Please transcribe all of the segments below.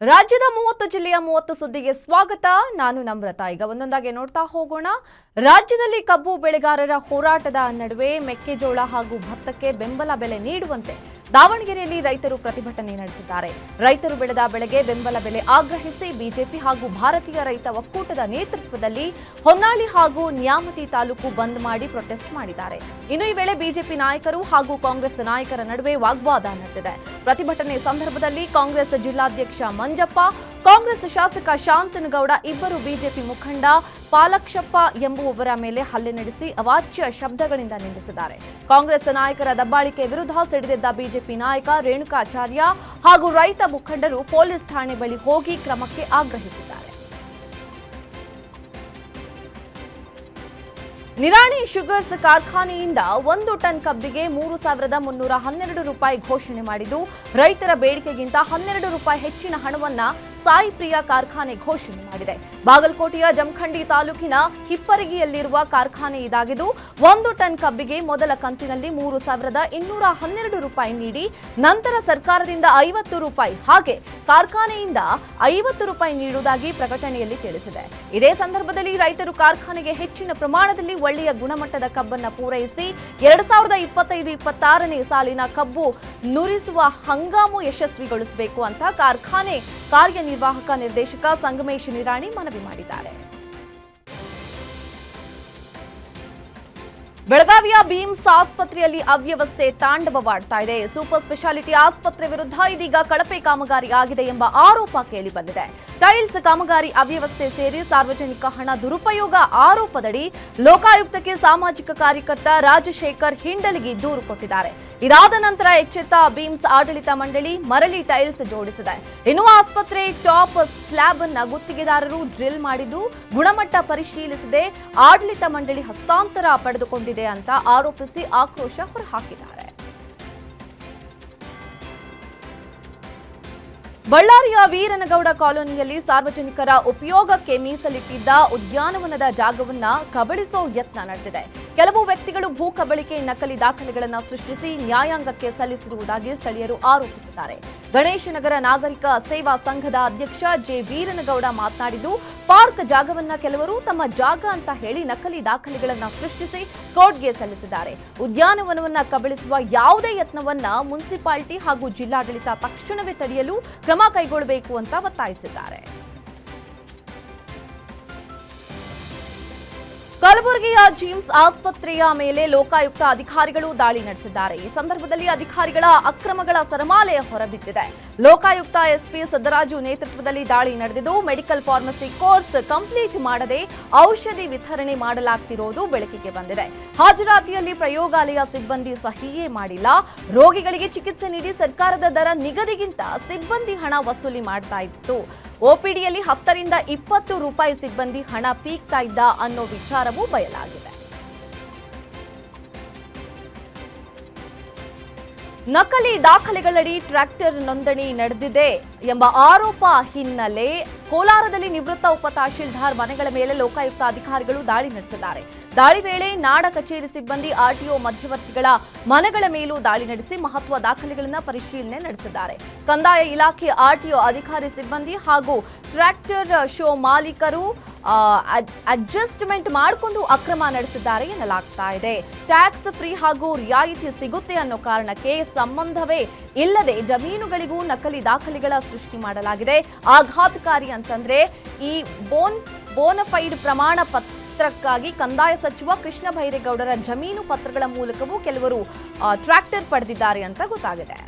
ರಾಜ್ಯದ ಮೂವತ್ತು ಜಿಲ್ಲೆಯ ಮೂವತ್ತು ಸುದ್ದಿಗೆ ಸ್ವಾಗತ. ನಾನು ನಮ್ರತಾ. ಈಗ ಒಂದೊಂದಾಗಿ ನೋಡ್ತಾ ಹೋಗೋಣ. ರಾಜ್ಯದಲ್ಲಿ ಕಬ್ಬು ಬೆಳೆಗಾರರ ಹೋರಾಟದ ನಡುವೆ ಮೆಕ್ಕೆಜೋಳ ಹಾಗೂ ಭತ್ತಕ್ಕೆ ಬೆಂಬಲ ಬೆಲೆ ನೀಡುವಂತೆ ದಾವಣಗೆರೆಯಲ್ಲಿ ರೈತರು ಪ್ರತಿಭಟನೆ ನಡೆಸಿದ್ದಾರೆ. ರೈತರು ಬೆಳೆದ ಬೆಳೆಗೆ ಬೆಂಬಲ ಬೆಲೆ ಆಗ್ರಹಿಸಿ ಬಿಜೆಪಿ ಹಾಗೂ ಭಾರತೀಯ ರೈತ ಒಕ್ಕೂಟದ ನೇತೃತ್ವದಲ್ಲಿ ಹೊನ್ನಾಳಿ ಹಾಗೂ ನ್ಯಾಮತಿ ತಾಲೂಕು ಬಂದ್ ಮಾಡಿ ಪ್ರೊಟೆಸ್ಟ್ ಮಾಡಿದ್ದಾರೆ. ಇನ್ನು ಈ ವೇಳೆ ಬಿಜೆಪಿ ನಾಯಕರು ಹಾಗೂ ಕಾಂಗ್ರೆಸ್ ನಾಯಕರ ನಡುವೆ ವಾಗ್ವಾದ ನಡೆದಿದೆ. ಪ್ರತಿಭಟನೆ ಸಂದರ್ಭದಲ್ಲಿ ಕಾಂಗ್ರೆಸ್ ಜಿಲ್ಲಾಧ್ಯಕ್ಷ ಮಂಜಪ್ಪ ಕಾಂಗ್ರೆಸ್ ಶಾಸಕ ಶಾಂತನಗೌಡ ಇಬ್ಬರು ಬಿಜೆಪಿ ಮುಖಂಡ ಪಾಲಕ್ಷಪ್ಪ ಎಂಬುವವರ ಮೇಲೆ ಹಲ್ಲೆ ನಡೆಸಿ ಅವಾಚ್ಯ ಶಬ್ದಗಳಿಂದ ನಿಂದಿಸಿದ್ದಾರೆ. ಕಾಂಗ್ರೆಸ್ ನಾಯಕರ ದಬ್ಬಾಳಿಕೆ ವಿರುದ್ಧ ಸಿಡಿದಿದ್ದ ಬಿಜೆಪಿ ನಾಯಕ ರೇಣುಕಾಚಾರ್ಯ ಹಾಗೂ ರೈತ ಮುಖಂಡರು ಪೊಲೀಸ್ ಠಾಣೆ ಬಳಿ ಹೋಗಿ ಕ್ರಮಕ್ಕೆ ಆಗ್ರಹಿಸಿದ್ದಾರೆ. ನಿರಾಣಿ ಶುಗರ್ಸ್ ಕಾರ್ಖಾನೆಯಿಂದ ಒಂದು ಟನ್ ಕಬ್ಬಿಗೆ ಮೂರು ಸಾವಿರದ ಮುನ್ನೂರ ಹನ್ನೆರಡು ರೂಪಾಯಿ ಘೋಷಣೆ ಮಾಡಿದ್ದು, ರೈತರ ಬೇಡಿಕೆಗಿಂತ ಹನ್ನೆರಡು ರೂಪಾಯಿ ಹೆಚ್ಚಿನ ಹಣವನ್ನ ಸಾಯಿ ಪ್ರಿಯಾ ಕಾರ್ಖಾನೆ ಘೋಷಣೆ ಮಾಡಿದೆ. ಬಾಗಲಕೋಟೆಯ ಜಮಖಂಡಿ ತಾಲೂಕಿನ ಹಿಪ್ಪರಗಿಯಲ್ಲಿರುವ ಕಾರ್ಖಾನೆ ಇದಾಗಿದ್ದು, ಒಂದು ಟನ್ ಕಬ್ಬಿಗೆ ಮೊದಲ ಕಂತಿನಲ್ಲಿ ಮೂರು ಸಾವಿರದ ಇನ್ನೂರ ಹನ್ನೆರಡು ರೂಪಾಯಿ ನೀಡಿ, ನಂತರ ಸರ್ಕಾರದಿಂದ ಐವತ್ತು ರೂಪಾಯಿ, ಹಾಗೆ ಕಾರ್ಖಾನೆಯಿಂದ ಐವತ್ತು ರೂಪಾಯಿ ನೀಡುವುದಾಗಿ ಪ್ರಕಟಣೆಯಲ್ಲಿ ತಿಳಿಸಿದೆ. ಇದೇ ಸಂದರ್ಭದಲ್ಲಿ ರೈತರು ಕಾರ್ಖಾನೆಗೆ ಹೆಚ್ಚಿನ ಪ್ರಮಾಣದಲ್ಲಿ ಒಳ್ಳೆಯ ಗುಣಮಟ್ಟದ ಕಬ್ಬನ್ನು ಪೂರೈಸಿ, ಎರಡ್ ಸಾವಿರದ ಇಪ್ಪತ್ತೈದು, ಇಪ್ಪತ್ತಾರನೇ ಸಾಲಿನ ಕಬ್ಬು ನುರಿಸುವ ಹಂಗಾಮು ಯಶಸ್ವಿಗೊಳಿಸಬೇಕು ಅಂತ ಕಾರ್ಖಾನೆ ಕಾರ್ಯನಿರ್ವಾಹಕ ನಿರ್ದೇಶಕ ಸಂಗಮೇಶ್ ನಿರಾಣಿ ಮನವಿ ಮಾಡಿದ್ದಾರೆ. ಬೆಳಗಾವಿಯ ಬೀಮ್ಸ್ ಆಸ್ಪತ್ರೆಯಲ್ಲಿ ಅವ್ಯವಸ್ಥೆ ತಾಂಡವವಾಡ್ತಾ ಇದೆ. ಸೂಪರ್ ಸ್ಪೆಷಾಲಿಟಿ ಆಸ್ಪತ್ರೆ ವಿರುದ್ಧ ಇದೀಗ ಕಳಪೆ ಕಾಮಗಾರಿ ಆಗಿದೆ ಎಂಬ ಆರೋಪ ಕೇಳಿ ಬಂದಿದೆ. ಟೈಲ್ಸ್ ಕಾಮಗಾರಿ ಅವ್ಯವಸ್ಥೆ ಸೇರಿ ಸಾರ್ವಜನಿಕ ಹಣ ದುರುಪಯೋಗ ಆರೋಪದಡಿ ಲೋಕಾಯುಕ್ತಕ್ಕೆ ಸಾಮಾಜಿಕ ಕಾರ್ಯಕರ್ತ ರಾಜಶೇಖರ್ ಹಿಂಡಲಿಗಿ ದೂರು ಕೊಟ್ಟಿದ್ದಾರೆ. ಇದಾದ ನಂತರ ಎಚ್ಚೆತ್ತ ಬೀಮ್ಸ್ ಆಡಳಿತ ಮಂಡಳಿ ಮರಳಿ ಟೈಲ್ಸ್ ಜೋಡಿಸಿದೆ. ಇನ್ನು ಆಸ್ಪತ್ರೆ ಟಾಪ್ ಸ್ಲ್ಯಾಬ್ ಅನ್ನ ಗುತ್ತಿಗೆದಾರರು ಡ್ರಿಲ್ ಮಾಡಿದ್ದು ಗುಣಮಟ್ಟ ಪರಿಶೀಲಿಸದೆ ಆಡಳಿತ ಮಂಡಳಿ ಹಸ್ತಾಂತರ ಪಡೆದುಕೊಂಡಿದೆ ಅಂತ ಆರೋಪಿಸಿ ಆಕ್ರೋಶ ಹೊರಹಾಕಿದ್ದಾರೆ. ಬಳ್ಳಾರಿಯ ವೀರನಗೌಡ ಕಾಲೋನಿಯಲ್ಲಿ ಸಾರ್ವಜನಿಕರ ಉಪಯೋಗಕ್ಕೆ ಮೀಸಲಿಟ್ಟಿದ್ದ ಉದ್ಯಾನವನದ ಜಾಗವನ್ನ ಕಬಳಿಸೋ ಯತ್ನ ನಡೆದಿದೆ. ಕೆಲವು ವ್ಯಕ್ತಿಗಳು ಭೂ ಕಬಳಿಕೆ ನಕಲಿ ದಾಖಲೆಗಳನ್ನು ಸೃಷ್ಟಿಸಿ ನ್ಯಾಯಾಂಗಕ್ಕೆ ಸಲ್ಲಿಸಿರುವುದಾಗಿ ಸ್ಥಳೀಯರು ಆರೋಪಿಸಿದ್ದಾರೆ. ಗಣೇಶನಗರ ನಾಗರಿಕ ಸೇವಾ ಸಂಘದ ಅಧ್ಯಕ್ಷ ಜೆ ವೀರನಗೌಡ ಮಾತನಾಡಿದ್ದು, ಪಾರ್ಕ್ ಜಾಗವನ್ನ ಕೆಲವರು ತಮ್ಮ ಜಾಗ ಅಂತ ಹೇಳಿ ನಕಲಿ ದಾಖಲೆಗಳನ್ನು ಸೃಷ್ಟಿಸಿ ಕೋರ್ಟ್ಗೆ ಸಲ್ಲಿಸಿದ್ದಾರೆ. ಉದ್ಯಾನವನವನ್ನ ಕಬಳಿಸುವ ಯಾವುದೇ ಯತ್ನವನ್ನ ಮುನ್ಸಿಪಾಲಿಟಿ ಹಾಗೂ ಜಿಲ್ಲಾಡಳಿತ ತಕ್ಷಣವೇ ತಡೆಯಲು ಕ್ರಮ ಕೈಗೊಳ್ಳಬೇಕು ಅಂತ ಒತ್ತಾಯಿಸಿದ್ದಾರೆ. ಕಲಬುರಗಿಯ ಜಿಮ್ಸ್ ಆಸ್ಪತ್ರೆಯ ಮೇಲೆ ಲೋಕಾಯುಕ್ತ ಅಧಿಕಾರಿಗಳು ದಾಳಿ ನಡೆಸಿದ್ದಾರೆ. ಈ ಸಂದರ್ಭದಲ್ಲಿ ಅಧಿಕಾರಿಗಳ ಅಕ್ರಮಗಳ ಸರಮಾಲೆ ಹೊರಬಿದ್ದಿದೆ. ಲೋಕಾಯುಕ್ತ ಎಸ್ಪಿ ಸದರಾಜು ನೇತೃತ್ವದಲ್ಲಿ ದಾಳಿ ನಡೆದಿದ್ದು, ಮೆಡಿಕಲ್ ಫಾರ್ಮಸಿ ಕೋರ್ಸ್ ಕಂಪ್ಲೀಟ್ ಮಾಡದೆ ಔಷಧಿ ವಿತರಣೆ ಮಾಡಲಾಗ್ತಿರೋದು ಬೆಳಕಿಗೆ ಬಂದಿದೆ. ಹಾಜರಾತಿಯಲ್ಲಿ ಪ್ರಯೋಗಾಲಯ ಸಿಬ್ಬಂದಿ ಸಹಿಯೇ ಮಾಡಿಲ್ಲ. ರೋಗಿಗಳಿಗೆ ಚಿಕಿತ್ಸೆ ನೀಡಿ ಸರ್ಕಾರದ ದರ ನಿಗದಿಗಿಂತ ಸಿಬ್ಬಂದಿ ಹಣ ವಸೂಲಿ ಮಾಡ್ತಾ ಒಪಿಡಿಯಲ್ಲಿ ಹತ್ತರಿಂದ ಇಪ್ಪತ್ತು ರೂಪಾಯಿ ಸಿಬ್ಬಂದಿ ಹಣ ಪೀಕ್ತಾ ಇದ್ದ ಅನ್ನೋ ವಿಚಾರವೂ ಬಯಲಾಗಿದೆ. ನಕಲಿ ದಾಖಲೆಗಳಡಿ ಟ್ರ್ಯಾಕ್ಟರ್ ನೋಂದಣಿ ನಡೆದಿದೆ. ಎಂಬ ಆರೋಪ ಹಿನ್ನೆಲೆ ಕೋಲಾರದಲ್ಲಿ ನಿವೃತ್ತ ಉಪ ತಹಶೀಲ್ದಾರ್ ಮನೆಗಳ ಮೇಲೆ ಲೋಕಾಯುಕ್ತ ಅಧಿಕಾರಿಗಳು ದಾಳಿ ನಡೆಸಿದ್ದಾರೆ. ದಾಳಿ ವೇಳೆ ನಾಡ ಕಚೇರಿ ಸಿಬ್ಬಂದಿ, ಆರ್ಟಿಒ ಮಧ್ಯವರ್ತಿಗಳ ಮನೆಗಳ ಮೇಲೂ ದಾಳಿ ನಡೆಸಿ ಮಹತ್ವ ದಾಖಲೆಗಳನ್ನು ಪರಿಶೀಲನೆ ನಡೆಸಿದ್ದಾರೆ. ಕಂದಾಯ ಇಲಾಖೆ ಆರ್ಟಿಒ ಅಧಿಕಾರಿ ಸಿಬ್ಬಂದಿ ಹಾಗೂ ಟ್ರ್ಯಾಕ್ಟರ್ ಶೋ ಮಾಲೀಕರು ಅಡ್ಜಸ್ಟ್ಮೆಂಟ್ ಮಾಡಿಕೊಂಡು ಅಕ್ರಮ ನಡೆಸಿದ್ದಾರೆ ಎನ್ನಲಾಗ್ತಾ ಇದೆ. ಟ್ಯಾಕ್ಸ್ ಫ್ರೀ ಹಾಗೂ ರಿಯಾಯಿತಿ ಸಿಗುತ್ತೆ ಅನ್ನೋ ಕಾರಣಕ್ಕೆ ಸಂಬಂಧವೇ ಇಲ್ಲದೆ ಜಮೀನುಗಳಿಗೂ ನಕಲಿ ದಾಖಲೆಗಳ ಸೃಷ್ಟಿ ಮಾಡಲಾಗಿದೆ. ಆಘಾತಕಾರಿ ಅಂತಂದ್ರೆ ಈ ಬೋನ್ ಬೋನಫೈಡ್ ಪ್ರಮಾಣ ಪತ್ರಕ್ಕಾಗಿ ಕಂದಾಯ ಸಚಿವ ಕೃಷ್ಣ ಬೈರೇಗೌಡರ ಜಮೀನು ಪತ್ರಗಳ ಮೂಲಕವೂ ಕೆಲವರು ಟ್ರ್ಯಾಕ್ಟರ್ ಪಡೆದಿದ್ದಾರೆ ಅಂತ ಗೊತ್ತಾಗಿದೆ.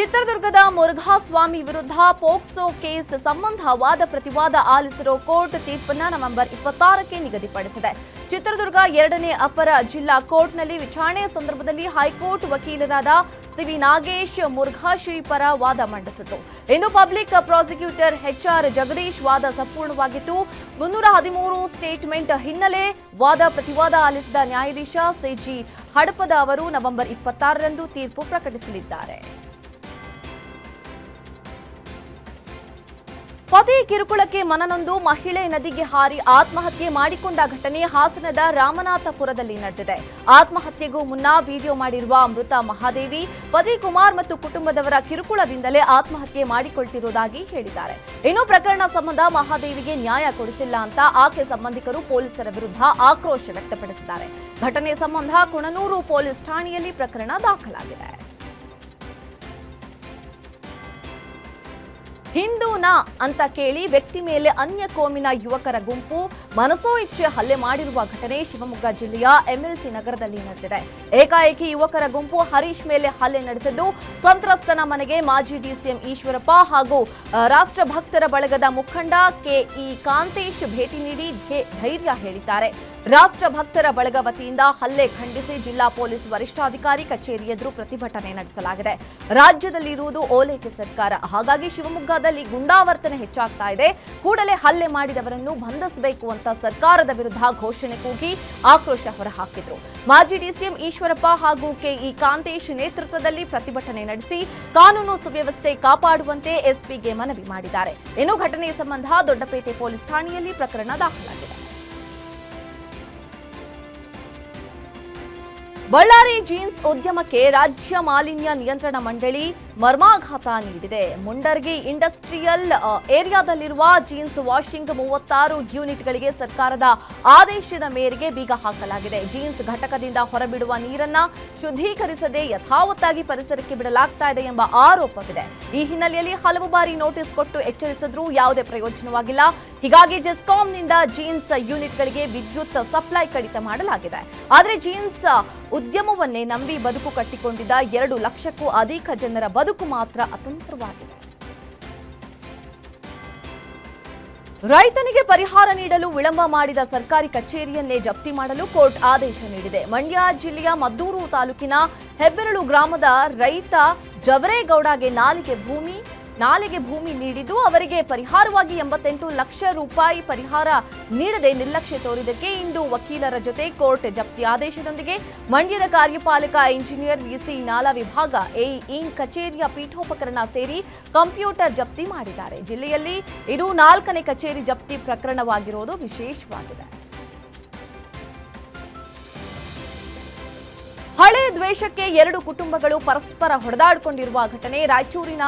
ಚಿತ್ರದುರ್ಗದ ಮುರುಘಾಸ್ವಾಮಿ ವಿರುದ್ಧ ಪೋಕ್ಸೋ ಕೇಸ್ ಸಂಬಂಧ ವಾದ ಪ್ರತಿವಾದ ಆಲಿಸಿರೋ ಕೋರ್ಟ್ ತೀರ್ಪನ್ನ ನವೆಂಬರ್ ಇಪ್ಪತ್ತಾರಕ್ಕೆ ನಿಗದಿಪಡಿಸಿದೆ. ಚಿತ್ರದುರ್ಗ ಎರಡನೇ ಅಪರ ಜಿಲ್ಲಾ ಕೋರ್ಟ್ನಲ್ಲಿ ವಿಚಾರಣೆಯ ಸಂದರ್ಭದಲ್ಲಿ ಹೈಕೋರ್ಟ್ ವಕೀಲರಾದ ಸಿವಿ ನಾಗೇಶ್ ಮುರುಘಾಶ್ರೀ ಪರ ವಾದ ಮಂಡಿಸಿತು. ಇನ್ನು ಪಬ್ಲಿಕ್ ಪ್ರಾಸಿಕ್ಯೂಟರ್ ಎಚ್ಆರ್ ಜಗದೀಶ್ ವಾದ ಸಂಪೂರ್ಣವಾಗಿತ್ತು. ಮುನ್ನೂರ ಹದಿಮೂರು ಸ್ಟೇಟ್ಮೆಂಟ್ ಹಿನ್ನೆಲೆ ವಾದ ಪ್ರತಿವಾದ ಆಲಿಸಿದ ನ್ಯಾಯಾಧೀಶ ಸಿಜಿ ಹಡಪದ ಅವರು ನವೆಂಬರ್ ಇಪ್ಪತ್ತಾರರಂದು ತೀರ್ಪು ಪ್ರಕಟಿಸಲಿದ್ದಾರೆ. ಪತಿ ಕಿರುಕುಳಕ್ಕೆ ಮನನೊಂದು ಮಹಿಳೆ ನದಿಗೆ ಹಾರಿ ಆತ್ಮಹತ್ಯೆ ಮಾಡಿಕೊಂಡ ಘಟನೆ ಹಾಸನದ ರಾಮನಾಥಪುರದಲ್ಲಿ ನಡೆದಿದೆ. ಆತ್ಮಹತ್ಯೆಗೂ ಮುನ್ನ ವಿಡಿಯೋ ಮಾಡಿರುವ ಮೃತ ಮಹಾದೇವಿ ಪತಿ ಕುಮಾರ್ ಮತ್ತು ಕುಟುಂಬದವರ ಕಿರುಕುಳದಿಂದಲೇ ಆತ್ಮಹತ್ಯೆ ಮಾಡಿಕೊಳ್ತಿರುವುದಾಗಿ ಹೇಳಿದ್ದಾರೆ. ಇನ್ನು ಪ್ರಕರಣ ಸಂಬಂಧ ಮಹಾದೇವಿಗೆ ನ್ಯಾಯ ಕೊಡಿಸಿಲ್ಲ ಅಂತ ಆಕೆ ಸಂಬಂಧಿಕರು ಪೊಲೀಸರ ವಿರುದ್ಧ ಆಕ್ರೋಶ ವ್ಯಕ್ತಪಡಿಸಿದ್ದಾರೆ. ಘಟನೆ ಸಂಬಂಧ ಕುಣನೂರು ಪೊಲೀಸ್ ಠಾಣೆಯಲ್ಲಿ ಪ್ರಕರಣ ದಾಖಲಾಗಿದೆ. ಹಿಂದೂನಾ ಅಂತ ಕೇಳಿ ವ್ಯಕ್ತಿ ಮೇಲೆ ಅನ್ಯ ಕೋಮಿನ ಯುವಕರ ಗುಂಪು ಮನಸೋ ಇಚ್ಛೆ ಹಲ್ಲೆ ಮಾಡಿರುವ ಘಟನೆ ಶಿವಮೊಗ್ಗ ಜಿಲ್ಲೆಯ ಎಂಎಲ್ಸಿ ನಗರದಲ್ಲಿ ನಡೆದಿದೆ. ಏಕಾಏಕಿ ಯುವಕರ ಗುಂಪು ಹರೀಶ್ ಮೇಲೆ ಹಲ್ಲೆ ನಡೆಸಿದ್ದು ಸಂತ್ರಸ್ತನ ಮನೆಗೆ ಮಾಜಿ ಡಿಸಿಎಂ ಈಶ್ವರಪ್ಪ ಹಾಗೂ ರಾಷ್ಟ್ರ ರಾಷ್ಟ್ರಭಕ್ತರ ಬಳಗದ ಮುಖಂಡ ಕೆಇ ಕಾಂತೇಶ್ ಭೇಟಿ ನೀಡಿ ಧೈರ್ಯ ಹೇಳಿದ್ದಾರೆ. ರಾಷ್ಟ್ರಭಕ್ತರ ಬಳಗ ವತಿಯಿಂದ ಹಲ್ಲೆ ಖಂಡಿಸಿ ಜಿಲ್ಲಾ ಪೊಲೀಸ್ ವರಿಷ್ಠಾಧಿಕಾರಿ ಕಚೇರಿ ಎದುರು ಪ್ರತಿಭಟನೆ ನಡೆಸಲಾಗಿದೆ. ರಾಜ್ಯದಲ್ಲಿರುವುದು ಓಲೈಕೆ ಸರ್ಕಾರ. ಹಾಗಾಗಿ ಶಿವಮೊಗ್ಗದಲ್ಲಿ ಗುಂಡಾವರ್ತನೆ ಹೆಚ್ಚಾಗ್ತಾ ಇದೆ. ಕೂಡಲೇ ಹಲ್ಲೆ ಮಾಡಿದವರನ್ನು ಬಂಧಿಸಬೇಕು ಅಂತ ಸರ್ಕಾರದ ವಿರುದ್ಧ ಘೋಷಣೆ ಕೂಗಿ ಆಕ್ರೋಶ ಹೊರಹಾಕಿದ್ರು. ಮಾಜಿ ಡಿಸಿಎಂ ಈಶ್ವರಪ್ಪ ಹಾಗೂ ಕೆಇ ಕಾಂತೇಶ್ ನೇತೃತ್ವದಲ್ಲಿ ಪ್ರತಿಭಟನೆ ನಡೆಸಿ ಕಾನೂನು ಸುವ್ಯವಸ್ಥೆ ಕಾಪಾಡುವಂತೆ ಎಸ್ಪಿಗೆ ಮನವಿ ಮಾಡಿದ್ದಾರೆ. ಇನ್ನು ಘಟನೆ ಸಂಬಂಧ ದೊಡ್ಡಪೇಟೆ ಪೊಲೀಸ್ ಠಾಣೆಯಲ್ಲಿ ಪ್ರಕರಣ ದಾಖಲಾಗಿದೆ. ಬಳ್ಳಾರಿ ಜೀನ್ಸ್ ಉದ್ಯಮಕ್ಕೆ ರಾಜ್ಯ ಮಾಲಿನ್ಯ ನಿಯಂತ್ರಣ ಮಂಡಳಿ ಮರ್ಮಾಘಾತ ನೀಡಿದೆ. ಮುಂಡರ್ಗಿ ಇಂಡಸ್ಟ್ರಿಯಲ್ ಏರಿಯಾದಲ್ಲಿರುವ ಜೀನ್ಸ್ ವಾಷಿಂಗ್ ಮೂವತ್ತಾರು ಯೂನಿಟ್ಗಳಿಗೆ ಸರ್ಕಾರದ ಆದೇಶದ ಮೇರೆಗೆ ಬೀಗ ಹಾಕಲಾಗಿದೆ. ಜೀನ್ಸ್ ಘಟಕದಿಂದ ಹೊರಬಿಡುವ ನೀರನ್ನ ಶುದ್ಧೀಕರಿಸದೆ ಯಥಾವತ್ತಾಗಿ ಪರಿಸರಕ್ಕೆ ಬಿಡಲಾಗ್ತಾ ಇದೆ ಎಂಬ ಆರೋಪವಿದೆ. ಈ ಹಿನ್ನೆಲೆಯಲ್ಲಿ ಹಲವು ಬಾರಿ ನೋಟಿಸ್ ಕೊಟ್ಟು ಎಚ್ಚರಿಸಿದ್ರೂ ಯಾವುದೇ ಪ್ರಯೋಜನವಾಗಿಲ್ಲ. ಹೀಗಾಗಿ ಜೆಸ್ಕಾಂನಿಂದ ಜೀನ್ಸ್ ಯೂನಿಟ್ಗಳಿಗೆ ವಿದ್ಯುತ್ ಸಪ್ಲೈ ಕಡಿತ ಮಾಡಲಾಗಿದೆ. ಆದರೆ ಜೀನ್ಸ್ ಉದ್ಯಮವನ್ನೇ ನಂಬಿ ಬದುಕು ಕಟ್ಟಿಕೊಂಡಿದ್ದ ಎರಡು ಲಕ್ಷಕ್ಕೂ ಅಧಿಕ ಜನರ ಬದುಕು ಮಾತ್ರ ಅತಂತ್ರವಾಗಿದೆ. ರೈತನಿಗೆ ಪರಿಹಾರ ನೀಡಲು ವಿಳಂಬ ಮಾಡಿದ ಸರ್ಕಾರಿ ಕಚೇರಿಯನ್ನೇ ಜಪ್ತಿ ಮಾಡಲು ಕೋರ್ಟ್ ಆದೇಶ ನೀಡಿದೆ. ಮಂಡ್ಯ ಜಿಲ್ಲೆಯ ಮದ್ದೂರು ತಾಲೂಕಿನ ಹೆಬ್ಬೆರಳು ಗ್ರಾಮದ ರೈತ ಜವರೇಗೌಡಗೆ ನಾಲಿಗೆ ಭೂಮಿ ನಾಲೆಗೆ ಭೂಮಿ ನೀಡಿದ್ದು ಅವರಿಗೆ ಪರಿಹಾರವಾಗಿ ಎಂಬತ್ತೆಂಟು ಲಕ್ಷ ರೂಪಾಯಿ ಪರಿಹಾರ ನೀಡದೆ ನಿರ್ಲಕ್ಷ್ಯ ತೋರಿದಕ್ಕೆ ಇಂದು ವಕೀಲರ ಜೊತೆ ಕೋರ್ಟ್ ಜಪ್ತಿ ಆದೇಶದೊಂದಿಗೆ ಮಂಡ್ಯದ ಕಾರ್ಯಪಾಲಕ ಇಂಜಿನಿಯರ್ ವಿಸಿ ನಾಲಾ ವಿಭಾಗ ಎಇ ಕಚೇರಿಯ ಪೀಠೋಪಕರಣ ಸೇರಿ ಕಂಪ್ಯೂಟರ್ ಜಪ್ತಿ ಮಾಡಿದ್ದಾರೆ. ಜಿಲ್ಲೆಯಲ್ಲಿ ಇದು ನಾಲ್ಕನೇ ಕಚೇರಿ ಜಪ್ತಿ ಪ್ರಕರಣವಾಗಿರೋದು ವಿಶೇಷವಾಗಿದೆ. ಹಳೆ ದ್ವೇಷಕ್ಕೆ ಎರಡು ಕುಟುಂಬಗಳು ಪರಸ್ಪರ ಹೊಡೆದಾಡಿಕೊಂಡಿರುವ ಘಟನೆ ರಾಯಚೂರಿನ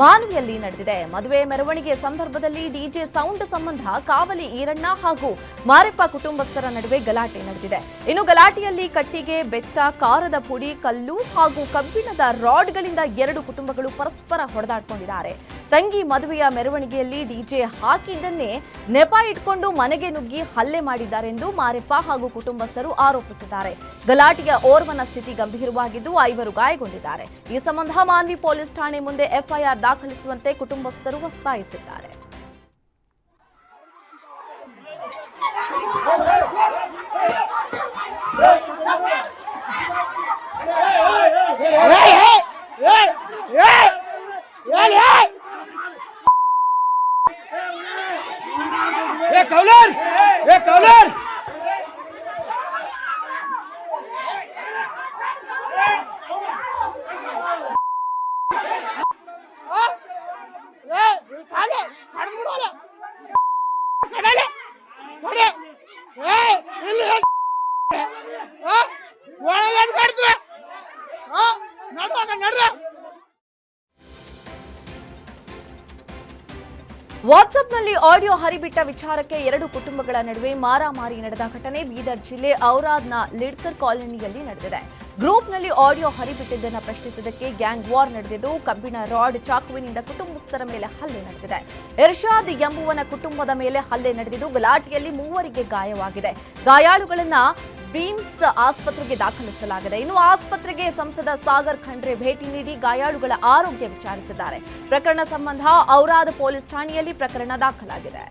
ಮಾನ್ವಿಯಲ್ಲಿ ನಡೆದಿದೆ. ಮದುವೆ ಮೆರವಣಿಗೆ ಸಂದರ್ಭದಲ್ಲಿ ಡಿಜೆ ಸೌಂಡ್ ಸಂಬಂಧ ಕಾವಲಿ ಈರಣ್ಣ ಹಾಗೂ ಮಾರೆಪ್ಪ ಕುಟುಂಬಸ್ಥರ ನಡುವೆ ಗಲಾಟೆ ನಡೆದಿದೆ. ಇನ್ನು ಗಲಾಟೆಯಲ್ಲಿ ಕಟ್ಟಿಗೆ, ಬೆತ್ತ ಕಾರದ ಪುಡಿ, ಕಲ್ಲು ಹಾಗೂ ಕಬ್ಬಿಣದ ರಾಡ್ಗಳಿಂದ ಎರಡು ಕುಟುಂಬಗಳು ಪರಸ್ಪರ ಹೊಡೆದಾಡಿಕೊಂಡಿದ್ದಾರೆ. ತಂಗಿ ಮದುವೆಯ ಮೆರವಣಿಗೆಯಲ್ಲಿ ಡಿಜೆ ಹಾಕಿದ್ದನ್ನೇ ನೆಪ ಇಟ್ಕೊಂಡು ಮನೆಗೆ ನುಗ್ಗಿ ಹಲ್ಲೆ ಮಾಡಿದ್ದಾರೆಂದು ಮಾರೆಪ್ಪ ಹಾಗೂ ಕುಟುಂಬಸ್ಥರು ಆರೋಪಿಸಿದ್ದಾರೆ. ಗಲಾಟೆಯ ಓರ್ವನ ಸ್ಥಿತಿ ಗಂಭೀರವಾಗಿದ್ದು ಐವರು ಗಾಯಗೊಂಡಿದ್ದಾರೆ. ಈ ಸಂಬಂಧ ಮಾನ್ವಿ ಪೊಲೀಸ್ ಠಾಣೆ ಮುಂದೆ ಎಫ್ಐಆರ್ ದಾಖಲಿಸುವಂತೆ ಕುಟುಂಬಸ್ಥರು ಒತ್ತಾಯಿಸಿದ್ದಾರೆ. ವಾಟ್ಸ್ಆಪ್ನಲ್ಲಿ ಆಡಿಯೋ ಹರಿಬಿಟ್ಟ ವಿಚಾರಕ್ಕೆ ಎರಡು ಕುಟುಂಬಗಳ ನಡುವೆ ಮಾರಾಮಾರಿ ನಡೆದ ಘಟನೆ ಬೀದರ್ ಜಿಲ್ಲೆ ಔರಾದ್ನ ಲಿಡ್ಕರ್ ಕಾಲೋನಿಯಲ್ಲಿ ನಡೆದಿದೆ. ಗ್ರೂಪ್ನಲ್ಲಿ ಆಡಿಯೋ ಹರಿಬಿಟ್ಟಿದ್ದನ್ನು ಪ್ರಶ್ನಿಸಿದ್ದಕ್ಕೆ ಗ್ಯಾಂಗ್ ವಾರ್ ನಡೆದಿದ್ದು, ಕಬ್ಬಿಣ ರಾಡ್ ಚಾಕುವಿನಿಂದ ಕುಟುಂಬಸ್ಥರ ಮೇಲೆ ಹಲ್ಲೆ ನಡೆದಿದೆ. ಇರ್ಷಾದ್ ಎಂಬುವನ ಕುಟುಂಬದ ಮೇಲೆ ಹಲ್ಲೆ ನಡೆದಿದ್ದು, ಗಲಾಟೆಯಲ್ಲಿ ಮೂವರಿಗೆ ಗಾಯವಾಗಿದೆ. ಗಾಯಾಳುಗಳನ್ನ ಬೀಮ್ಸ್ ಆಸ್ಪತ್ರೆಗೆ ದಾಖಲಿಸಲಾಗಿದೆ. ಇನ್ನು ಆಸ್ಪತ್ರೆಗೆ ಸಂಸದ ಸಾಗರ್ ಖಂಡ್ರೆ ಭೇಟಿ ನೀಡಿ ಗಾಯಾಳುಗಳ ಆರೋಗ್ಯ ವಿಚಾರಿಸಿದ್ದಾರೆ. ಪ್ರಕರಣ ಸಂಬಂಧ ಔರಾದ್ ಪೊಲೀಸ್ ಠಾಣೆಯಲ್ಲಿ ಪ್ರಕರಣ ದಾಖಲಾಗಿದೆ.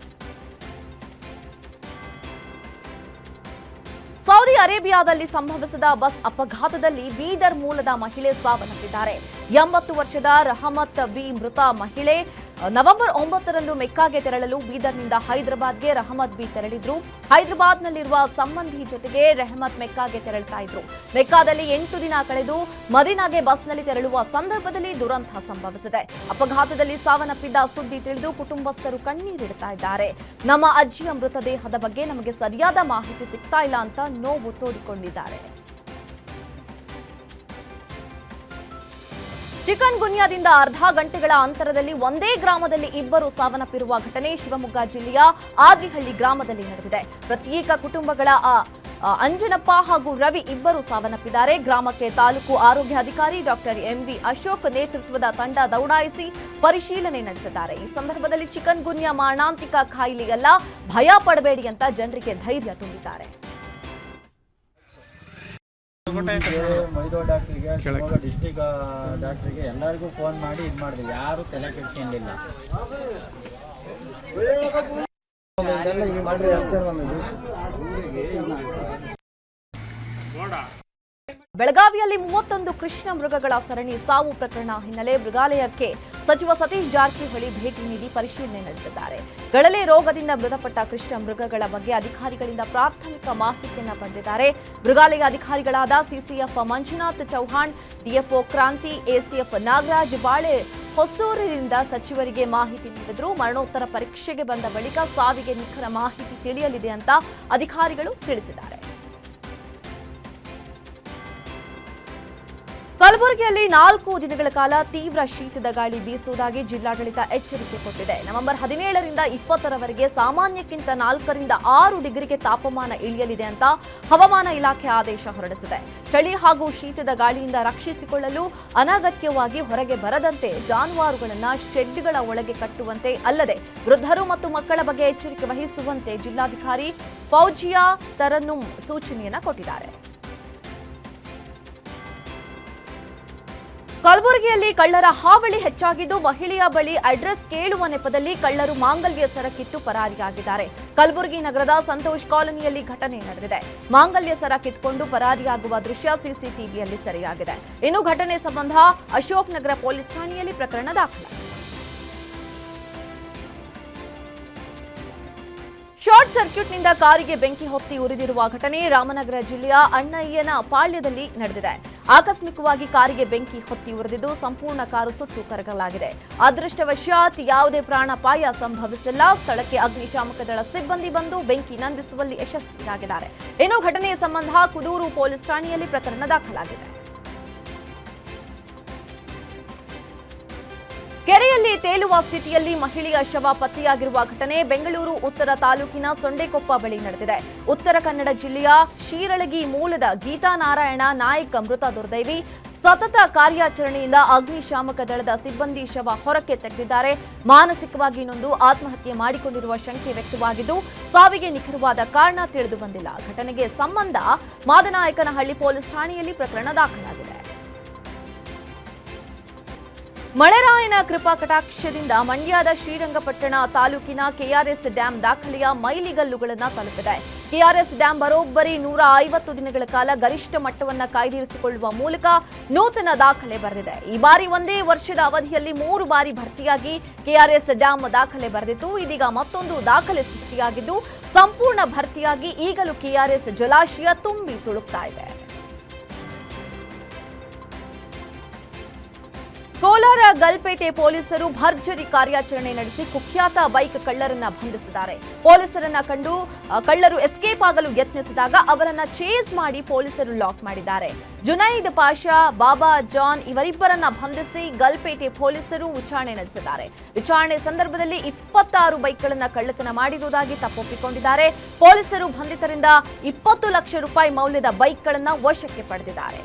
ಅರೇಬಿಯಾದಲ್ಲಿ ಸಂಭವಿಸಿದ ಬಸ್ ಅಪಘಾತದಲ್ಲಿ ಬೀದರ್ ಮೂಲದ ಮಹಿಳೆ ಸಾವನ್ನಪ್ಪಿದ್ದಾರೆ. ಎಂಬತ್ತು ವರ್ಷದ ರಹಮತ್ ಬಿ ಮೃತ ಮಹಿಳೆ ನವೆಂಬರ್ ಒಂಬತ್ತರಂದು ಮೆಕ್ಕಾಗೆ ತೆರಳಲು ಬೀದರ್ನಿಂದ ಹೈದರಾಬಾದ್ಗೆ ರಹಮತ್ ಬಿ ತೆರಳಿದ್ರು. ಹೈದರಾಬಾದ್ನಲ್ಲಿರುವ ಸಂಬಂಧಿ ಜೊತೆಗೆ ರೆಹಮತ್ ಮೆಕ್ಕಾಗೆ ತೆರಳ್ತಾ ಇದ್ರು. ಮೆಕ್ಕಾದಲ್ಲಿ ಎಂಟು ದಿನ ಕಳೆದು ಮದೀನಾಗೆ ಬಸ್ನಲ್ಲಿ ತೆರಳುವ ಸಂದರ್ಭದಲ್ಲಿ ದುರಂತ ಸಂಭವಿಸಿದೆ. ಅಪಘಾತದಲ್ಲಿ ಸಾವನ್ನಪ್ಪಿದ್ದ ಸುದ್ದಿ ತಿಳಿದು ಕುಟುಂಬಸ್ಥರು ಕಣ್ಣೀರಿಡ್ತಾ ಇದ್ದಾರೆ. ನಮ್ಮ ಅಜ್ಜಿಯ ಮೃತದೇಹದ ಬಗ್ಗೆ ನಮಗೆ ಸರಿಯಾದ ಮಾಹಿತಿ ಸಿಗ್ತಾ ಇಲ್ಲ ಅಂತ ನೋವು ತೋಡಿಕೊಂಡಿದ್ದಾರೆ. ಚಿಕನ್ ಗುನ್ಯಾದಿಂದ ಅರ್ಧ ಗಂಟೆಗಳ ಅಂತರದಲ್ಲಿ ಒಂದೇ ಗ್ರಾಮದಲ್ಲಿ ಇಬ್ಬರು ಸಾವನ್ನಪ್ಪಿರುವ ಘಟನೆ ಶಿವಮೊಗ್ಗ ಜಿಲ್ಲೆಯ ಆದಿಹಳ್ಳಿ ಗ್ರಾಮದಲ್ಲಿ ನಡೆದಿದೆ. ಪ್ರತ್ಯೇಕ ಕುಟುಂಬಗಳ ಅಂಜನಪ್ಪ ಹಾಗೂ ರವಿ ಇಬ್ಬರು ಸಾವನ್ನಪ್ಪಿದ್ದಾರೆ. ಗ್ರಾಮಕ್ಕೆ ತಾಲೂಕು ಆರೋಗ್ಯಾಧಿಕಾರಿ ಡಾಕ್ಟರ್ ಎಂವಿ ಅಶೋಕ್ ನೇತೃತ್ವದ ತಂಡ ದೌಡಾಯಿಸಿ ಪರಿಶೀಲನೆ ನಡೆಸಿದ್ದಾರೆ. ಈ ಸಂದರ್ಭದಲ್ಲಿ ಚಿಕನ್ ಗುನ್ಯಾ ಮಾರಣಾಂತಿಕ ಕಾಯಿಲೆಯಲ್ಲ ಭಯ ಪಡಬೇಡಿ ಅಂತ ಜನರಿಗೆ ಧೈರ್ಯ ತುಂಬಿದ್ದಾರೆ. ಮೈದೋ ಡಾಕ್ಟ್ರಿಗೆ ಶಿವಮೊಗ್ಗ ಡಿಸ್ಟಿಕ್ ಡಾಕ್ಟ್ರಿಗೆ ಎಲ್ಲರಿಗೂ ಫೋನ್ ಮಾಡಿ ಇದು ಮಾಡಿದ್ವಿ ಯಾರು ತಲೆ ಕೆಡ್ಸ್ಕೊಂಡಿಲ್ಲ. ಬೆಳಗಾವಿಯಲ್ಲಿ ಮೂವತ್ತೊಂದು ಕೃಷ್ಣ ಮೃಗಗಳ ಸರಣಿ ಸಾವು ಪ್ರಕರಣ ಹಿನ್ನೆಲೆ ಮೃಗಾಲಯಕ್ಕೆ ಸಚಿವ ಸತೀಶ್ ಜಾರಕಿಹೊಳಿ ಭೇಟಿ ನೀಡಿ ಪರಿಶೀಲನೆ ನಡೆಸಿದ್ದಾರೆ. ಗಳಲೆ ರೋಗದಿಂದ ಮೃತಪಟ್ಟ ಕೃಷ್ಣ ಮೃಗಗಳ ಬಗ್ಗೆ ಅಧಿಕಾರಿಗಳಿಂದ ಪ್ರಾಥಮಿಕ ಮಾಹಿತಿಯನ್ನು ಪಡೆದಿದ್ದಾರೆ. ಮೃಗಾಲಯ ಅಧಿಕಾರಿಗಳಾದ CCF Manjunath Chauhan, DFO Kranti, ACF Nagaraj ಬಾಳೆ ಹೊಸೂರಿನಿಂದ ಸಚಿವರಿಗೆ ಮಾಹಿತಿ ನೀಡಿದ್ರು. ಮರಣೋತ್ತರ ಪರೀಕ್ಷೆಗೆ ಬಂದ ಬಳಿಕ ಸಾವಿಗೆ ನಿಖರ ಮಾಹಿತಿ ತಿಳಿಯಲಿದೆ ಅಂತ ಅಧಿಕಾರಿಗಳು ತಿಳಿಸಿದ್ದಾರೆ. ಕಲಬುರಗಿಯಲ್ಲಿ ನಾಲ್ಕು ದಿನಗಳ ಕಾಲ ತೀವ್ರ ಶೀತದ ಗಾಳಿ ಬೀಸುವುದಾಗಿ ಜಿಲ್ಲಾಡಳಿತ ಎಚ್ಚರಿಕೆ ಕೊಟ್ಟಿದೆ. ನವೆಂಬರ್ ಹದಿನೇಳರಿಂದ ಇಪ್ಪತ್ತರವರೆಗೆ ಸಾಮಾನ್ಯಕ್ಕಿಂತ ನಾಲ್ಕರಿಂದ ಆರು ಡಿಗ್ರಿಗೆ ತಾಪಮಾನ ಇಳಿಯಲಿದೆ ಅಂತ ಹವಾಮಾನ ಇಲಾಖೆ ಆದೇಶ ಹೊರಡಿಸಿದೆ. ಚಳಿ ಹಾಗೂ ಶೀತದ ಗಾಳಿಯಿಂದ ರಕ್ಷಿಸಿಕೊಳ್ಳಲು ಅನಗತ್ಯವಾಗಿ ಹೊರಗೆ ಬರದಂತೆ ಜಾನುವಾರುಗಳನ್ನು ಶೆಡ್ಗಳ ಒಳಗೆ ಕಟ್ಟುವಂತೆ ಅಲ್ಲದೆ ವೃದ್ಧರು ಮತ್ತು ಮಕ್ಕಳ ಬಗ್ಗೆ ಎಚ್ಚರಿಕೆ ವಹಿಸುವಂತೆ ಜಿಲ್ಲಾಧಿಕಾರಿ ಫೌಜಿಯಾ ತರನ್ನುಂ ಸೂಚನೆಯನ್ನ ಕೊಟ್ಟಿದ್ದಾರೆ. ಕಲಬುರಗಿಯಲ್ಲಿ ಕಳ್ಳರ ಹಾವಳಿ ಹೆಚ್ಚಾಗಿದ್ದು ಮಹಿಳೆಯ ಬಳಿ ಅಡ್ರೆಸ್ ಕೇಳುವ ನೆಪದಲ್ಲಿ ಕಳ್ಳರು ಮಾಂಗಲ್ಯ ಸರ ಕಿತ್ತು ಪರಾರಿಯಾಗಿದ್ದಾರೆ. ಕಲಬುರಗಿ ನಗರದ ಸಂತೋಷ್ ಕಾಲೋನಿಯಲ್ಲಿ ಘಟನೆ ನಡೆದಿದೆ. ಮಾಂಗಲ್ಯ ಸರ ಕಿತ್ಕೊಂಡು ಪರಾರಿಯಾಗುವ ದೃಶ್ಯ ಸಿಸಿಟಿವಿಯಲ್ಲಿ ಸೆರೆಯಾಗಿದೆ. ಇನ್ನು ಘಟನೆ ಸಂಬಂಧ ಅಶೋಕ್ ನಗರ ಪೊಲೀಸ್ ಠಾಣೆಯಲ್ಲಿ ಪ್ರಕರಣ ದಾಖಲಾಗಿದೆ. ಶಾರ್ಟ್ ಸರ್ಕ್ಯೂಟ್ನಿಂದ ಕಾರಿಗೆ ಬೆಂಕಿ ಹೊತ್ತಿ ಉರಿದಿರುವ ಘಟನೆ ರಾಮನಗರ ಜಿಲ್ಲೆಯ ಅಣ್ಣಯ್ಯನ ಪಾಳ್ಯದಲ್ಲಿ ನಡೆದಿದೆ. ಆಕಸ್ಮಿಕವಾಗಿ ಕಾರಿಗೆ ಬೆಂಕಿ ಹೊತ್ತಿ ಉರಿದಿದ್ದು ಸಂಪೂರ್ಣ ಕಾರು ಸುಟ್ಟು ಕರಗಲಾಗಿದೆ. ಅದೃಷ್ಟವಶಾತ್ ಯಾವುದೇ ಪ್ರಾಣಾಪಾಯ ಸಂಭವಿಸಿಲ್ಲ. ಸ್ಥಳಕ್ಕೆ ಅಗ್ನಿಶಾಮಕ ದಳ ಸಿಬ್ಬಂದಿ ಬಂದು ಬೆಂಕಿ ನಂದಿಸುವಲ್ಲಿ ಯಶಸ್ವಿಯಾಗಿದ್ದಾರೆ. ಇನ್ನು ಘಟನೆಯ ಸಂಬಂಧ ಕುದೂರು ಪೊಲೀಸ್ ಠಾಣೆಯಲ್ಲಿ ಪ್ರಕರಣ ದಾಖಲಾಗಿದೆ. ಕೆರೆಯಲ್ಲಿ ತೇಲುವ ಸ್ಥಿತಿಯಲ್ಲಿ ಮಹಿಳೆಯ ಶವ ಪತ್ತೆಯಾಗಿರುವ ಘಟನೆ ಬೆಂಗಳೂರು, ಉತ್ತರ ತಾಲೂಕಿನ ಸೊಂಡೆಕೊಪ್ಪ ಬಳಿ ನಡೆದಿದೆ. ಉತ್ತರ ಕನ್ನಡ ಜಿಲ್ಲೆಯ ಶೀರಳಗಿ ಮೂಲದ ಗೀತಾ ನಾರಾಯಣ ನಾಯಕ್ ಮೃತ ದುರ್ದೈವಿ. ಸತತ ಕಾರ್ಯಾಚರಣೆಯಿಂದ ಅಗ್ನಿಶಾಮಕ ದಳದ ಸಿಬ್ಬಂದಿ ಶವ ಹೊರಕ್ಕೆ ತೆಗೆದಿದ್ದಾರೆ. ಮಾನಸಿಕವಾಗಿ ನೊಂದು ಆತ್ಮಹತ್ಯೆ ಮಾಡಿಕೊಂಡಿರುವ ಶಂಕೆ ವ್ಯಕ್ತವಾಗಿದ್ದು, ಸಾವಿಗೆ ನಿಖರವಾದ ಕಾರಣ ತಿಳಿದು ಬಂದಿಲ್ಲ. ಘಟನೆಗೆ ಸಂಬಂಧ ಮಾದನಾಯಕನಹಳ್ಳಿ ಪೊಲೀಸ್ ಠಾಣೆಯಲ್ಲಿ ಪ್ರಕರಣ ದಾಖಲಾಗಿದೆ. ಮಳೆರಾಯನ ಕೃಪಾ ಕಟಾಕ್ಷದಿಂದ ಮಂಡ್ಯದ ಶ್ರೀರಂಗಪಟ್ಟಣ ತಾಲೂಕಿನ ಕೆಆರ್ಎಸ್ ಡ್ಯಾಂ ದಾಖಲೆಯ ಮೈಲಿಗಲ್ಲುಗಳನ್ನು ತಲುಪಿದೆ. ಕೆಆರ್ಎಸ್ ಡ್ಯಾಂ ಬರೋಬ್ಬರಿ ನೂರ ಐವತ್ತು ದಿನಗಳ ಕಾಲ ಗರಿಷ್ಠ ಮಟ್ಟವನ್ನ ಕಾಯ್ದಿರಿಸಿಕೊಳ್ಳುವ ಮೂಲಕ ನೂತನ ದಾಖಲೆ ಬರೆದಿದೆ. ಈ ಬಾರಿ ಒಂದೇ ವರ್ಷದ ಅವಧಿಯಲ್ಲಿ ಮೂರು ಬಾರಿ ಭರ್ತಿಯಾಗಿ ಕೆಆರ್ಎಸ್ ಡ್ಯಾಂ ದಾಖಲೆ ಬರೆದಿತ್ತು ಇದೀಗ ಮತ್ತೊಂದು ದಾಖಲೆ ಸೃಷ್ಟಿಯಾಗಿದ್ದು, ಸಂಪೂರ್ಣ ಭರ್ತಿಯಾಗಿ ಈಗಲೂ ಕೆಆರ್ಎಸ್ ಜಲಾಶಯ ತುಂಬಿ ತುಳುಕ್ತಾ ಇದೆ. ಕೋಲಾರ ಗಲ್ಪೇಟೆ ಪೊಲೀಸರು ಭರ್ಜರಿ ಕಾರ್ಯಾಚರಣೆ ನಡೆಸಿ ಕುಖ್ಯಾತ ಬೈಕ್ ಕಳ್ಳರನ್ನ ಬಂಧಿಸಿದ್ದಾರೆ. ಪೊಲೀಸರನ್ನ ಕಂಡು ಕಳ್ಳರು ಎಸ್ಕೇಪ್ ಆಗಲು ಯತ್ನಿಸಿದಾಗ ಅವರನ್ನ ಚೇಸ್ ಮಾಡಿ ಪೊಲೀಸರು ಲಾಕ್ ಮಾಡಿದ್ದಾರೆ. ಜುನೈದ್ ಪಾಷಾ, ಬಾಬಾ ಜಾನ್ ಇವರಿಬ್ಬರನ್ನ ಬಂಧಿಸಿ ಗಲ್ಪೇಟೆ ಪೊಲೀಸರು ವಿಚಾರಣೆ ನಡೆಸಿದ್ದಾರೆ. ವಿಚಾರಣೆ ಸಂದರ್ಭದಲ್ಲಿ ಇಪ್ಪತ್ತಾರು ಬೈಕ್ಗಳನ್ನ ಕಳ್ಳತನ ಮಾಡಿರುವುದಾಗಿ ತಪ್ಪೊಪ್ಪಿಕೊಂಡಿದ್ದಾರೆ. ಪೊಲೀಸರು ಬಂಧಿತರಿಂದ ಇಪ್ಪತ್ತು ಲಕ್ಷ ರೂಪಾಯಿ ಮೌಲ್ಯದ ಬೈಕ್ಗಳನ್ನ ವಶಕ್ಕೆ ಪಡೆದಿದ್ದಾರೆ.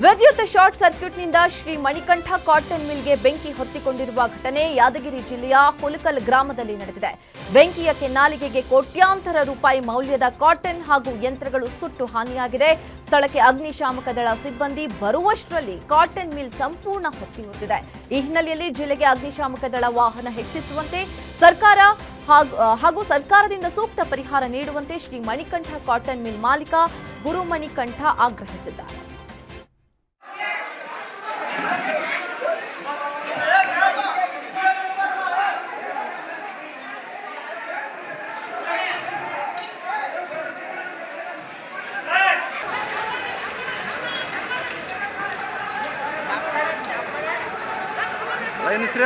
ವಿದ್ಯುತ್ ಶಾರ್ಟ್ ಸರ್ಕ್ಯೂಟ್ನಿಂದ ಶ್ರೀ ಮಣಿಕಂಠ ಕಾಟನ್ ಮಿಲ್ಗೆ ಬೆಂಕಿ ಹೊತ್ತಿಕೊಂಡಿರುವ ಘಟನೆ ಯಾದಗಿರಿ ಜಿಲ್ಲೆಯ ಹುಲಕಲ್ ಗ್ರಾಮದಲ್ಲಿ ನಡೆದಿದೆ. ಬೆಂಕಿಯ ಕೆನ್ನಾಲಿಗೆಗೆ ಕೋಟ್ಯಾಂತರ ರೂಪಾಯಿ ಮೌಲ್ಯದ ಕಾಟನ್ ಹಾಗೂ ಯಂತ್ರಗಳು ಸುಟ್ಟು ಹಾನಿಯಾಗಿದೆ. ಸ್ಥಳಕ್ಕೆ ಅಗ್ನಿಶಾಮಕ ದಳ ಸಿಬ್ಬಂದಿ ಬರುವಷ್ಟರಲ್ಲಿ ಕಾಟನ್ ಮಿಲ್ ಸಂಪೂರ್ಣ ಹೊತ್ತಿ ಉರಿದಿದೆ ಈ ಹಿನ್ನೆಲೆಯಲ್ಲಿ ಜಿಲ್ಲೆಗೆ ಅಗ್ನಿಶಾಮಕ ದಳ ವಾಹನ ಹೆಚ್ಚಿಸುವಂತೆ ಸರ್ಕಾರ ಹಾಗೂ ಸರ್ಕಾರದಿಂದ ಸೂಕ್ತ ಪರಿಹಾರ ನೀಡುವಂತೆ ಶ್ರೀ ಮಣಿಕಂಠ ಕಾಟನ್ ಮಿಲ್ ಮಾಲೀಕ ಗುರುಮಣಿಕಂಠ ಆಗ್ರಹಿಸಿದ್ದಾರೆ.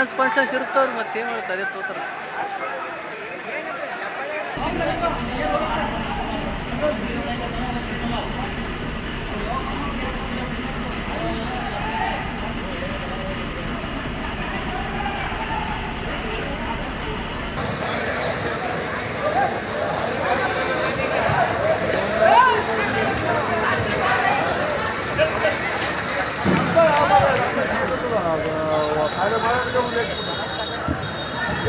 ಇನ್ಸೂರೆನ್ಸ್ ಪನ್ಸನ್ಸ್ ಇರ್ತವ್ರಿ ಮತ್ತೆ ಏನು ಮಾಡುತ್ತೆ ಅದೇ ತೋತಾರ. Thank ಕಲಸ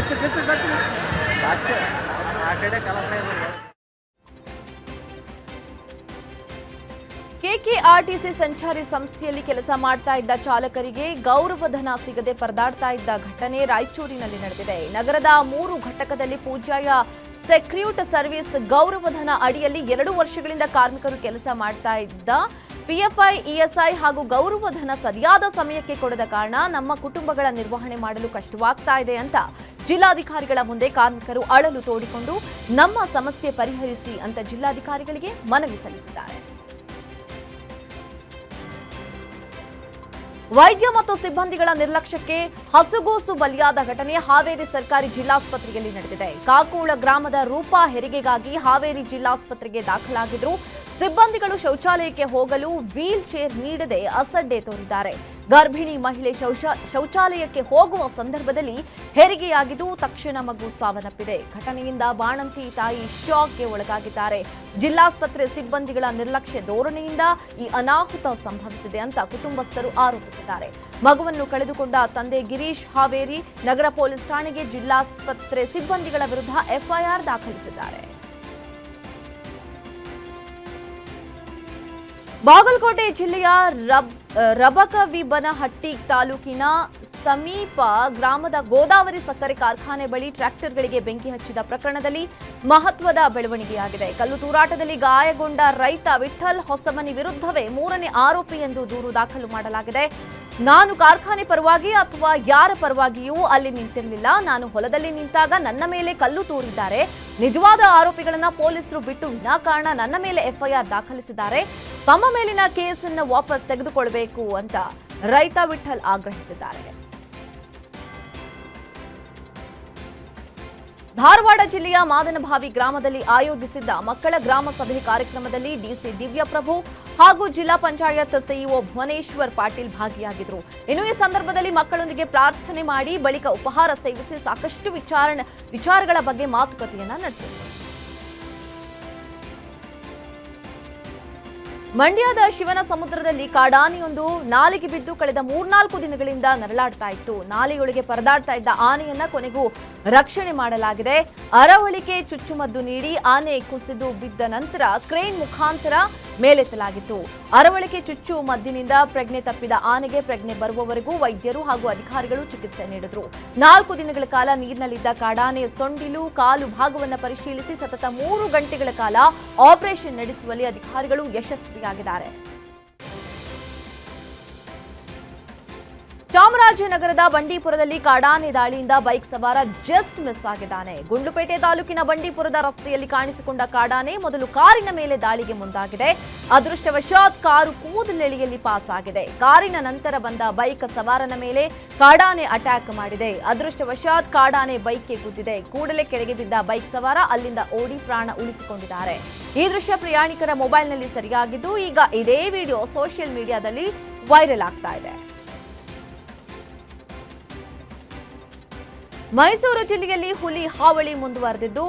ಕೆಕೆಆರ್ಟಿಸಿ ಸಂಚಾರಿ ಸಂಸ್ಥೆಯಲ್ಲಿ ಕೆಲಸ ಮಾಡ್ತಾ ಇದ್ದ ಚಾಲಕರಿಗೆ ಗೌರವಧನ ಸಿಗದೆ ಪರದಾಡ್ತಾ ಇದ್ದ ಘಟನೆ ರಾಯಚೂರಿನಲ್ಲಿ ನಡೆದಿದೆ. ನಗರದ ಮೂರು ಘಟಕದಲ್ಲಿ ಪೂಜಾಯ ಸೆಕ್ರ್ಯೂಟ್ ಸರ್ವಿಸ್ ಗೌರವಧನ ಅಡಿಯಲ್ಲಿ ಎರಡು ವರ್ಷಗಳಿಂದ ಕಾರ್ಮಿಕರು ಕೆಲಸ ಮಾಡ್ತಾ ಇದ್ದ ಪಿಎಫ್ಐ, ಇಎಸ್ಐ ಹಾಗೂ ಗೌರವಧನ ಸರಿಯಾದ ಸಮಯಕ್ಕೆ ಕೊಡದ ಕಾರಣ ನಮ್ಮ ಕುಟುಂಬಗಳ ನಿರ್ವಹಣೆ ಮಾಡಲು ಕಷ್ಟವಾಗ್ತಾ ಇದೆ ಅಂತ ಜಿಲ್ಲಾಧಿಕಾರಿಗಳ ಮುಂದೆ ಕಾರ್ಮಿಕರು ಅಳಲು ತೋಡಿಕೊಂಡು ನಮ್ಮ ಸಮಸ್ಯೆ ಪರಿಹರಿಸಿ ಅಂತ ಜಿಲ್ಲಾಧಿಕಾರಿಗಳಿಗೆ ಮನವಿ ಸಲ್ಲಿಸಿದ್ದಾರೆ. ವೈದ್ಯ ಮತ್ತು ಸಿಬ್ಬಂದಿಗಳ ನಿರ್ಲಕ್ಷ್ಯಕ್ಕೆ ಹಸುಗೂಸು ಬಲಿಯಾದ ಘಟನೆ ಹಾವೇರಿ ಸರ್ಕಾರಿ ಜಿಲ್ಲಾಸ್ಪತ್ರೆಯಲ್ಲಿ ನಡೆದಿದೆ. ಕಾಕೋಳ ಗ್ರಾಮದ ರೂಪಾ ಹೆರಿಗೆಗಾಗಿ ಹಾವೇರಿ ಜಿಲ್ಲಾಸ್ಪತ್ರೆಗೆ ದಾಖಲಾಗಿದ್ರು ಸಿಬ್ಬಂದಿಗಳು ಶೌಚಾಲಯಕ್ಕೆ ಹೋಗಲು ವೀಲ್ ಚೇರ್ ನೀಡದೆ ಅಸಡ್ಡೆ ತೋರಿದ್ದಾರೆ. ಗರ್ಭಿಣಿ ಮಹಿಳೆ ಶೌಚ, ಶೌಚಾಲಯಕ್ಕೆ ಹೋಗುವ ಸಂದರ್ಭದಲ್ಲಿ ಹೆರಿಗೆಯಾಗಿದ್ದು ತಕ್ಷಣ ಮಗು ಸಾವನ್ನಪ್ಪಿದೆ. ಘಟನೆಯಿಂದ ಬಾಣಂತಿ ತಾಯಿ ಶಾಕ್ಗೆ ಒಳಗಾಗಿದ್ದಾರೆ. ಜಿಲ್ಲಾಸ್ಪತ್ರೆ ಸಿಬ್ಬಂದಿಗಳ ನಿರ್ಲಕ್ಷ್ಯ ಧೋರಣೆಯಿಂದ ಈ ಅನಾಹುತ ಸಂಭವಿಸಿದೆ ಅಂತ ಕುಟುಂಬಸ್ಥರು ಆರೋಪಿಸಿದ್ದಾರೆ. ಮಗುವನ್ನು ಕಳೆದುಕೊಂಡ ತಂದೆ ಗಿರೀಶ್ ಹಾವೇರಿ ನಗರ ಪೊಲೀಸ್ ಠಾಣೆಗೆ ಜಿಲ್ಲಾಸ್ಪತ್ರೆ ಸಿಬ್ಬಂದಿಗಳ ವಿರುದ್ಧ ಎಫ್ಐಆರ್ ದಾಖಲಿಸಿದ್ದಾರೆ. ಬಾಗಲಕೋಟೆ ಜಿಲ್ಲೆಯ ರಬ್ ರಬಕವಿಬನಹಟ್ಟಿ ತಾಲೂಕಿನ ಸಮೀಪ ಗ್ರಾಮದ ಗೋದಾವರಿ ಸಕ್ಕರೆ ಕಾರ್ಖಾನೆ ಬಳಿ ಟ್ರ್ಯಾಕ್ಟರ್ಗಳಿಗೆ ಬೆಂಕಿ ಹಚ್ಚಿದ ಪ್ರಕರಣದಲ್ಲಿ ಮಹತ್ವದ ಬೆಳವಣಿಗೆಯಾಗಿದೆ. ಕಲ್ಲು ತೂರಾಟದಲ್ಲಿ ಗಾಯಗೊಂಡ ರೈತ ವಿಠಲ್ ಹೊಸಮನಿ ವಿರುದ್ಧವೇ ಮೂರನೇ ಆರೋಪಿ ಎಂದು ದೂರು ದಾಖಲು ಮಾಡಲಾಗಿದೆ. ನಾನು ಕಾರ್ಖಾನೆ ಪರವಾಗಿ ಅಥವಾ ಯಾರ ಪರವಾಗಿಯೂ ಅಲ್ಲಿ ನಿಂತಿರಲಿಲ್ಲ. ನಾನು ಹೊಲದಲ್ಲಿ ನಿಂತಾಗ ನನ್ನ ಮೇಲೆ ಕಲ್ಲು ತೂರಿದ್ದಾರೆ. ನಿಜವಾದ ಆರೋಪಿಗಳನ್ನ ಪೊಲೀಸರು ಬಿಟ್ಟು ವಿನಾಕಾರಣ ನನ್ನ ಮೇಲೆ ಎಫ್ಐಆರ್ ದಾಖಲಿಸಿದ್ದಾರೆ. ತಮ್ಮ ಮೇಲಿನ ಕೇಸನ್ನು ವಾಪಸ್ ತೆಗೆದುಕೊಳ್ಬೇಕು ಅಂತ ರೈತ ವಿಠಲ್ ಆಗ್ರಹಿಸಿದ್ದಾರೆ. ಧಾರವಾಡ ಜಿಲ್ಲೆಯ ಮಾದನಭಾವಿ ಗ್ರಾಮದಲ್ಲಿ ಆಯೋಜಿಸಿದ್ದ ಮಕ್ಕಳ ಗ್ರಾಮ ಸಭೆ ಕಾರ್ಯಕ್ರಮದಲ್ಲಿ ಡಿಸಿ ದಿವ್ಯಪ್ರಭು ಹಾಗೂ ಜಿಲ್ಲಾ ಪಂಚಾಯತ್ ಸಿಇಒ ಭುವನೇಶ್ವರ್ ಪಾಟೀಲ್ ಭಾಗಿಯಾಗಿದ್ದರು. ಇನ್ನು ಈ ಸಂದರ್ಭದಲ್ಲಿ ಮಕ್ಕಳೊಂದಿಗೆ ಪ್ರಾರ್ಥನೆ ಮಾಡಿ, ಬಳಿಕ ಉಪಹಾರ ಸೇವಿಸಿ ಸಾಕಷ್ಟು ವಿಚಾರಗಳ ಬಗ್ಗೆ ಮಾತುಕತೆಯನ್ನ ನಡೆಸಿದರು. ಮಂಡ್ಯದ ಶಿವನ ಸಮುದ್ರದಲ್ಲಿ ಕಾಡಾನೆಯೊಂದು ನಾಲಿಗೆ ಬಿದ್ದು ಕಳೆದ ಮೂರ್ನಾಲ್ಕು ದಿನಗಳಿಂದ ನರಳಾಡ್ತಾ ಇತ್ತು. ನಾಲೆಯೊಳಗೆ ಪರದಾಡ್ತಾ ಇದ್ದ ಆನೆಯನ್ನ ಕೊನೆಗೂ ರಕ್ಷಣೆ ಮಾಡಲಾಗಿದೆ. ಅರವಳಿಕೆ ಚುಚ್ಚುಮದ್ದು ನೀಡಿ ಆನೆ ಕುಸಿದು ಬಿದ್ದ ನಂತರ ಕ್ರೇನ್ ಮುಖಾಂತರ ಮೇಲೆತ್ತಲಾಗಿತ್ತು. ಅರವಳಿಕೆ ಚುಚ್ಚು ಮದ್ದಿನಿಂದ ಪ್ರಜ್ಞೆ ತಪ್ಪಿದ ಆನೆಗೆ ಪ್ರಜ್ಞೆ ಬರುವವರೆಗೂ ವೈದ್ಯರು ಹಾಗೂ ಅಧಿಕಾರಿಗಳು ಚಿಕಿತ್ಸೆ ನೀಡಿದ್ರು. ನಾಲ್ಕು ದಿನಗಳ ಕಾಲ ನೀರಿನಲ್ಲಿದ್ದ ಕಾಡಾನೆ ಸೊಂಡಿಲು, ಕಾಲು ಭಾಗವನ್ನು ಪರಿಶೀಲಿಸಿ ಸತತ ಮೂರು ಗಂಟೆಗಳ ಕಾಲ ಆಪರೇಷನ್ ನಡೆಸುವಲ್ಲಿ ಅಧಿಕಾರಿಗಳು ಯಶಸ್ವಿಯಾಗಿದ್ದಾರೆ. ಚಾಮರಾಜನಗರದ ಬಂಡೀಪುರದಲ್ಲಿ ಕಾಡಾನೆ ದಾಳಿಯಿಂದ ಬೈಕ್ ಸವಾರ ಜಸ್ಟ್ ಮಿಸ್ ಆಗಿದ್ದಾನೆ. ಗುಂಡ್ಲುಪೇಟೆ ತಾಲೂಕಿನ ಬಂಡೀಪುರದ ರಸ್ತೆಯಲ್ಲಿ ಕಾಣಿಸಿಕೊಂಡ ಕಾಡಾನೆ ಮೊದಲು ಕಾರಿನ ಮೇಲೆ ದಾಳಿಗೆ ಮುಂದಾಗಿದೆ. ಅದೃಷ್ಟವಶಾತ್ ಕಾರು ಕೂದಲೆಳೆಯಲ್ಲಿ ಪಾಸ್ ಆಗಿದೆ. ಕಾರಿನ ನಂತರ ಬಂದ ಬೈಕ್ ಸವಾರನ ಮೇಲೆ ಕಾಡಾನೆ ಅಟ್ಯಾಕ್ ಮಾಡಿದೆ. ಅದೃಷ್ಟವಶಾತ್ ಕಾಡಾನೆ ಬೈಕ್ಗೆ ಗುದ್ದಿದೆ. ಕೂಡಲೇ ಕೆಳಗೆ ಬಿದ್ದ ಬೈಕ್ ಸವಾರ ಅಲ್ಲಿಂದ ಓಡಿ ಪ್ರಾಣ ಉಳಿಸಿಕೊಂಡಿದ್ದಾರೆ. ಈ ದೃಶ್ಯ ಪ್ರಯಾಣಿಕರ ಮೊಬೈಲ್ನಲ್ಲಿ ಸರಿಯಾಗಿದ್ದು, ಈಗ ಇದೇ ವಿಡಿಯೋ ಸೋಷಿಯಲ್ ಮೀಡಿಯಾದಲ್ಲಿ ವೈರಲ್ ಆಗ್ತಾ ಇದೆ. ಮೈಸೂರು ಜಿಲ್ಲೆಯಲ್ಲಿ ಹುಲಿ ಹಾವಳಿ ಮುಂದುವರೆದಿದ್ದು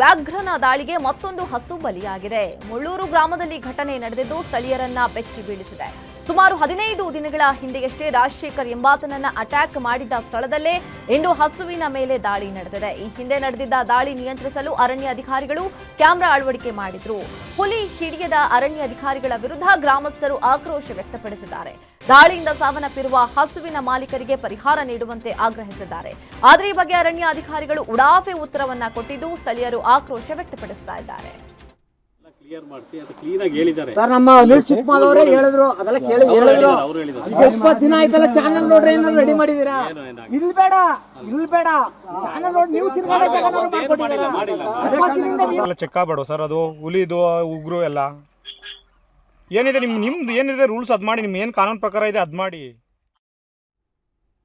ವ್ಯಾಘ್ರನ ದಾಳಿಗೆ ಮತ್ತೊಂದು ಹಸು ಬಲಿಯಾಗಿದೆ. ಮುಳ್ಳೂರು ಗ್ರಾಮದಲ್ಲಿ ಘಟನೆ ನಡೆದಿದ್ದು ಸ್ಥಳೀಯರನ್ನ ಬೆಚ್ಚಿ ಬೀಳಿಸಿದೆ ಸುಮಾರು ಹದಿನೈದು ದಿನಗಳ ಹಿಂದೆಯಷ್ಟೇ ರಾಜಶೇಖರ್ ಎಂಬಾತನನ್ನ ಅಟ್ಯಾಕ್ ಮಾಡಿದ್ದ ಸ್ಥಳದಲ್ಲೇ ಇಂದು ಹಸುವಿನ ಮೇಲೆ ದಾಳಿ ನಡೆದಿದೆ. ಈ ಹಿಂದೆ ನಡೆದಿದ್ದ ದಾಳಿ ನಿಯಂತ್ರಿಸಲು ಅರಣ್ಯ ಅಧಿಕಾರಿಗಳು ಕ್ಯಾಮೆರಾ ಅಳವಡಿಕೆ ಮಾಡಿದ್ರು. ಹುಲಿ ಹಿಡಿಯದ ಅರಣ್ಯ ಅಧಿಕಾರಿಗಳ ವಿರುದ್ಧ ಗ್ರಾಮಸ್ಥರು ಆಕ್ರೋಶ ವ್ಯಕ್ತಪಡಿಸಿದ್ದಾರೆ. ದಾಳಿಯಿಂದ ಸಾವನ್ನಪ್ಪಿರುವ ಹಸುವಿನ ಮಾಲೀಕರಿಗೆ ಪರಿಹಾರ ನೀಡುವಂತೆ ಆಗ್ರಹಿಸಿದ್ದಾರೆ. ಆದರೆ ಈ ಬಗ್ಗೆ ಅರಣ್ಯ ಅಧಿಕಾರಿಗಳು ಉಡಾಫೆ ಉತ್ತರವನ್ನ ಕೊಟ್ಟಿದ್ದು ಸ್ಥಳೀಯರು ಆಕ್ರೋಶ ವ್ಯಕ್ತಪಡಿಸ್ತಾ ಇದ್ದಾರೆ. ಸರ್ ನಮ್ಮ ಅನಿಲ್ ಚಿಕ್ಕಮಾಲ್ ಅವರೇ ಹೇಳಿದ್ರು. ಅದೆಲ್ಲ ಕೇಳಿ ಹೇಳಿದ್ರು ಇಪ್ಪತ್ತು ದಿನ ಆಯ್ತಲ್ಲ ಚಾನಲ್ ನೋಡ್ರಿ ಏನಾದ್ರು ರೆಡಿ ಮಾಡಿದೀರಾ ಇಲ್ಲಿ ಬೇಡ ಇಲ್ಲಿ ಬೇಡ. ಚಾನಲ್ ನೋಡಿ ನೀವು ಎಲ್ಲ ಚೆಕ್ ಆಗ್ಬೇಡ ಸರ್ ಅದು ಹುಲಿದು ಉಗ್ರು ಎಲ್ಲ. ಏನಿದೆ ನಿಮ್ಮ ನಿಮ್ದು ಏನಿದೆ ರೂಲ್ಸ್ ಅದ್ ಮಾಡಿ ನಿಮ್ ಏನು ಕಾನೂನು ಪ್ರಕಾರ ಇದೆ ಅದ್ ಮಾಡಿ.